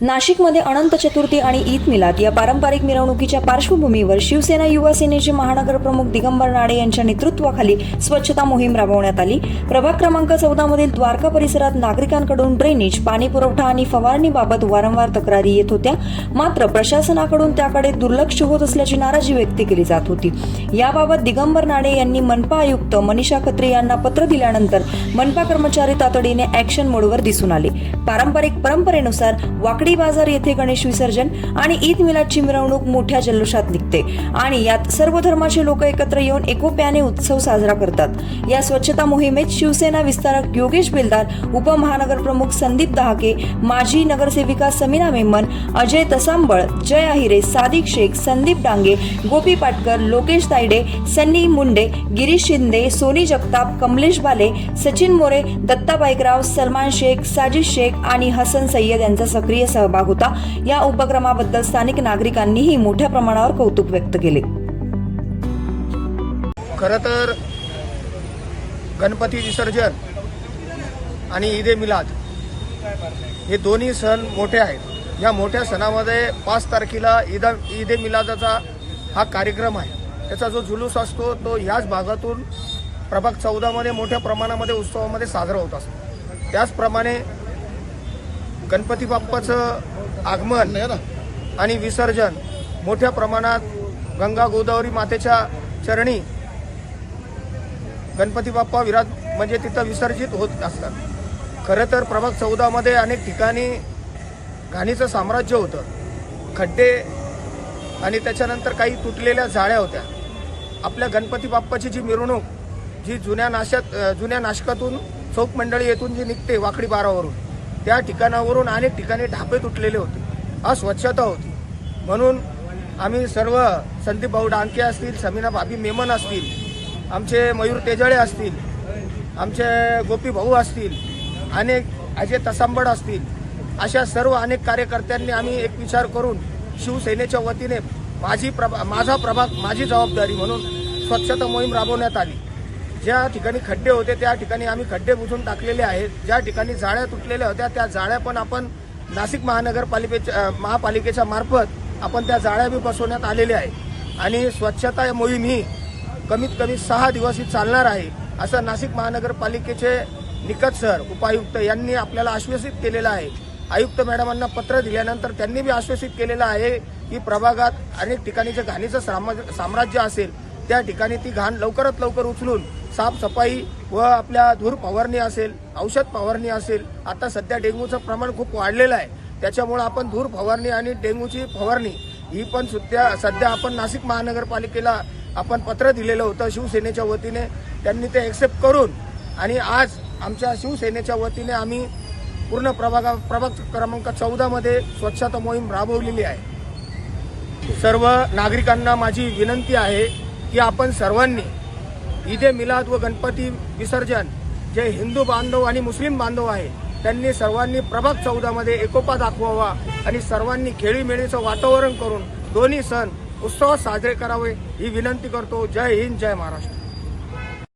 नाशिकमध्ये अनंत चतुर्थी आणि ईद मिलाद या पारंपरिक मिरवणुकीच्या पार्श्वभूमीवर शिवसेना युवा सेनेचे महानगर प्रमुख दिगंबर नाडे यांच्या नेतृत्वाखाली स्वच्छता मोहीम राबवण्यात आली. प्रभाग क्रमांक चौदा मधील द्वारका परिसरात नागरिकांकडून ड्रेनेज पाणी पुरवठा आणि फवारणीबाबत वारंवार तक्रारी येत होत्या. मात्र प्रशासनाकडून त्याकडे दुर्लक्ष होत असल्याची नाराजी व्यक्त केली जात होती. याबाबत दिगंबर नाडे यांनी मनपा आयुक्त मनीषा खत्री यांना पत्र दिल्यानंतर मनपा कर्मचारी तातडीने ऍक्शन मोडवर दिसून आले. पारंपरिक परंपरेनुसार वाकडी बाजार येथे गणेश विसर्जन आणि ईद मिलादची मिरवणूक मोठ्या जल्लोषात निघते. आणि यात सर्व धर्माचे लोक एकत्र येऊन एकोप्याने उत्सव साजरा करतात. या स्वच्छता मोहिमेत शिवसेना विस्तारक योगेश बेलदार उपमहानगर प्रमुख संदीप दहाके माजी नगरसेविका समीना मेमन अजय तसांबळ जय आहिरे सादिक शेख संदीप डांगे गोपी पाटकर लोकेश तायडे सन्नी मुंडे गिरीश शिंदे सोनी जगताप कमलेश बाले सचिन मोरे दत्ता बाईकराव सलमान शेख साजिद शेख आणि हसन सय्यद यांचा सक्रिय सहभाग होता. या उपक्रमाबद्दल स्थानिक नागरिकांनीही मोठ्या प्रमाणावर कौतुक व्यक्त केले. खरं तर गणपती विसर्जन आणि ईद ए मिलाद हे दोन्ही सण मोठे आहेत. या मोठ्या सणामध्ये पाच तारखेला ईद ईद ए मिलादाचा हा कार्यक्रम आहे. त्याचा जो जुलूस असतो तो ह्याच भागातून प्रभाग चौदामध्ये मोठ्या प्रमाणामध्ये उत्सवामध्ये साजरा होत असतो. त्याचप्रमाणे गणपती बाप्पाचं आगमन आणि विसर्जन मोठ्या प्रमाणात गंगा गोदावरी मातेच्या चरणी गणपती बाप्पा विराज म्हणजे तिथं विसर्जित होत असतात. खरं तर प्रभाग चौदामध्ये अनेक ठिकाणी घाणीचं साम्राज्य होतं. खड्डे आणि त्याच्यानंतर काही तुटलेल्या जाळ्या होत्या. आपल्या गणपती बाप्पाची जी मिरवणूक जी जुन्या नाशात जुन्या नाशकातून चौक मंडळी येथून जी निघते वाकडी बारावरून त्या ठिकाणावरून अनेक ठिकाणी ढापे तुटलेले होते. अस्वच्छता होती. म्हणून आम्ही सर्व संदीप भाऊ डांके असतील समीना भाभी मेमन असतील आमचे मयूर तेजळे असतील आमचे गोपी भाऊ असतील अनेक अजय तसांबड असतील अशा सर्व अनेक कार्यकर्त्यांनी आम्ही एक विचार करून शिवसेनेच्या वतीने माझी प्रभा माझा प्रभाग माझी जबाबदारी म्हणून स्वच्छता मोहीम राबवण्यात आली. ज्या ठिकाणी खड्डे होते त्या ठिकाणी आम्ही खड्डे बुजून टाकलेले आहेत. ज्या ठिकाणी जाळ्या तुटलेल्या होत्या त्या जाळ्या पण आपण नाशिक महानगरपालिकेच्या महापालिकेच्या मार्फत आपण त्या जाळ्या बी बसवण्यात आलेल्या आहेत. आणि स्वच्छता मोहीम ही कमीत कमी सहा दिवस ही चालणार आहे असं नाशिक महानगरपालिकेचे निकट सर उपायुक्त यांनी आपल्याला आश्वासित केलेलं आहे. आयुक्त मॅडमांना पत्र दिल्यानंतर त्यांनी बी आश्वासित केलेलं आहे की प्रभागात अनेक ठिकाणी जे घाणीचं साम्राज्य असेल त्या ठिकाणी ती घाण लवकरात लवकर उचलून साफसफाई व आपल्या धूर फवारणी असेल औषध फवारणी असेल आता सध्या डेंग्यूचं प्रमाण खूप वाढलेलं आहे. त्याच्यामुळे आपण धूर फवारणी आणि डेंग्यूची फवारणी ही पण सुद्धा सध्या आपण नाशिक महानगरपालिकेला आपण पत्र दिलेलं होतं शिवसेनेच्या वतीने. त्यांनी ते एक्सेप्ट करून आणि आज आमच्या शिवसेनेच्या वतीने आम्ही पूर्ण प्रभागा प्रभाग क्रमांक चौदामध्ये स्वच्छता मोहीम राबवलेली आहे. सर्व नागरिकांना माझी विनंती आहे की आपण सर्वांनी ईदे मिलाद व गणपती विसर्जन जे हिंदू बांधव आणि मुस्लिम बांधव आहे त्यांनी सर्वांनी प्रभाग चौदामध्ये एकोपा दाखवावा आणि सर्वांनी खेळीमेळीचं वातावरण करून दोन्ही सण उत्सवात साजरे करावे ही विनंती करतो. जय हिंद जय महाराष्ट्र.